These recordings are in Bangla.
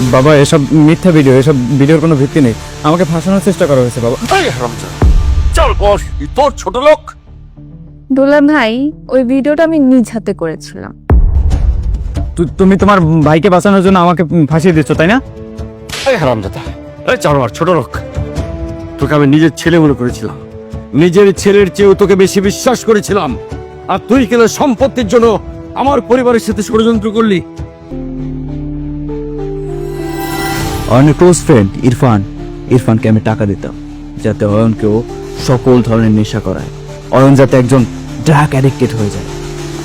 বাবা এসব মিথ্যা ভিডিও এসব ভিডিওর কোনো ভিত্তি নেই। আমাকে ফাঁসানোর চেষ্টা করা হয়েছে বাবা। এই হারামজাদা চল বস তোর ছোট লোক। দোলা ভাই ওই ভিডিওটা আমি নিজ হাতে করেছিলাম। তু- তুমি তোমার ভাইকে বাঁচানোর জন্য আমাকে ফাঁসিয়ে দিচ্ছ তাই না? এই হারামজাদা এই চল আমার ছোট লোক। তোকে আমি নিজের ছেলে মনে করেছিলাম। নিজের ছেলের চেয়েও তোকে বেশি বিশ্বাস করেছিলাম। আর তুই কেন সম্পত্তির জন্য আমার পরিবারের সাথে ষড়যন্ত্র করলি? অয়নের ক্লোজ ফ্রেন্ড ইরফান। ইরফানকে আমি টাকা দিতাম, যাতে অয়নকেও সকল ধরনের নেশা করায়। অয়ন যাতে একজন ড্রাগ অ্যাডিক্টেড হয়ে যায়।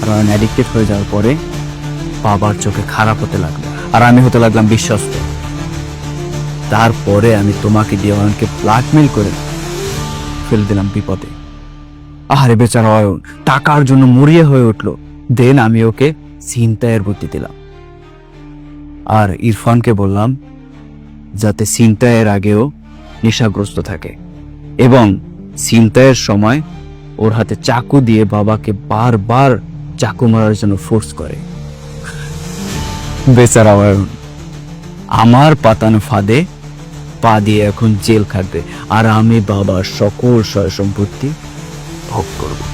আর অয়ন অ্যাডিক্টেড হয়ে যাওয়ার পরে বাবার চোখে খারাপ হতে লাগল, আর আমি হতে লাগলাম বিশ্বস্ত। তারপরে আমি তোমাকে দিয়ে অয়নকে ব্ল্যাকমেল করে ফেলে দিলাম বিপদে। আহারে বেচারা অয়ন, টাকার জন্য মরিয়া হয়ে উঠল। দেন আমি ওকে চিন্তায়ের বুদ্ধি দিলাম। আর ইরফানকে বললাম যাতে ছিনতাইয়ের আগেও নেশাগ্রস্ত থাকে। এবং ছিনতাইয়ের সময় ওর হাতে চাকু দিয়ে বাবাকে বারবার চাকু মারার জন্য ফোর্স করে। বেচারা আমার পাতানো ফাঁদে পা দিয়ে এখন জেল খাটবে। আর আমি বাবার সকল সয় সম্পত্তি ভোগ করব।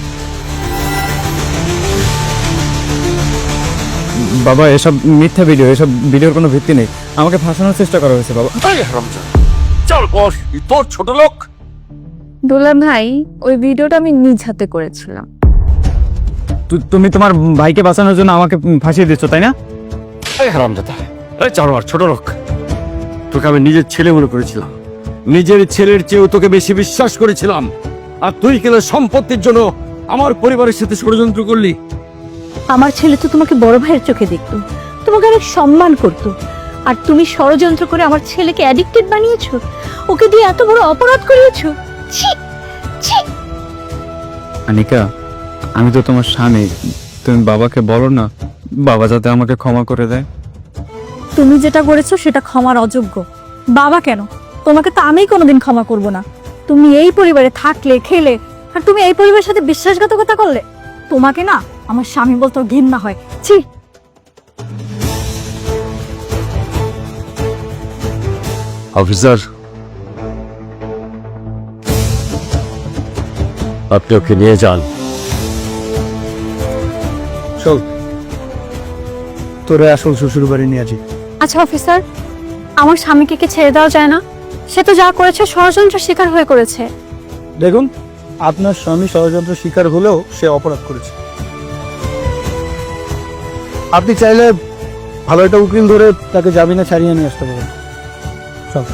বাবা এসব মিথ্যা ভিডিও এসব ভিডিওর কোনো ভিত্তি নেই। আমাকে ফাঁসানোর চেষ্টা করা হয়েছে বাবা। চল বস তোর ছোট লোক। দোলা ভাই ওই ভিডিওটা আমি নিজ হাতে করেছিলাম। তু- তুমি তোমার ভাইকে বাঁচানোর জন্য আমাকে ফাঁসিয়ে দিচ্ছ তাই না? এই হারামজাদা এই চল আমার ছোট লোক। তোকে আমি নিজের ছেলে মনে করেছিলাম। নিজের ছেলের চেয়েও তোকে বেশি বিশ্বাস করেছিলাম। আর তুই কেন সম্পত্তির জন্য আমার পরিবারের সাথে ষড়যন্ত্র করলি? আমার ছেলে তো তোমাকে বড় ভাইয়ের চোখে দেখতো। তোমাকে অনেক সম্মান করত। আর তুমি ষড়যন্ত্র করে আমার ছেলেকে অ্যাডিক্টেড বানিয়েছো। ওকে দিয়ে এত বড় অপরাধ করিয়েছো। ছি ছি। আনিকা আমি তো তোমার স্বামী। তুমি বাবাকে বলো না বাবা যাতে আমাকে ক্ষমা করে দেয়। তুমি যেটা করেছ সেটা ক্ষমার অযোগ্য। বাবা কেন? তোমাকে তো আমি কোনোদিন ক্ষমা করব না। তুমি এই পরিবারে থাকলে খেলে আর তুমি এই পরিবারের সাথে বিশ্বাসঘাতকতা করলে? তোমাকে না আমার স্বামী বলতেও ঘৃণা হয়। ছি! অফিসার আপনি ওকে নিয়ে যান। চল তোরে আসল শ্বশুর বাড়ি নিয়ে আসি। আচ্ছা অফিসার আমার স্বামীকে কি ছেড়ে দেওয়া যায় না? সে তো যা করেছে ষড়যন্ত্র শিকার হয়ে করেছে। দেখুন আপনার স্বামী ষড়যন্ত্র শিকার হলেও সে অপরাধ করেছে। আপনি চাইলে ভালো একটা উকিল ধরে তাকে জামিনে ছাড়িয়ে নিয়ে আসতে পারেন। চল।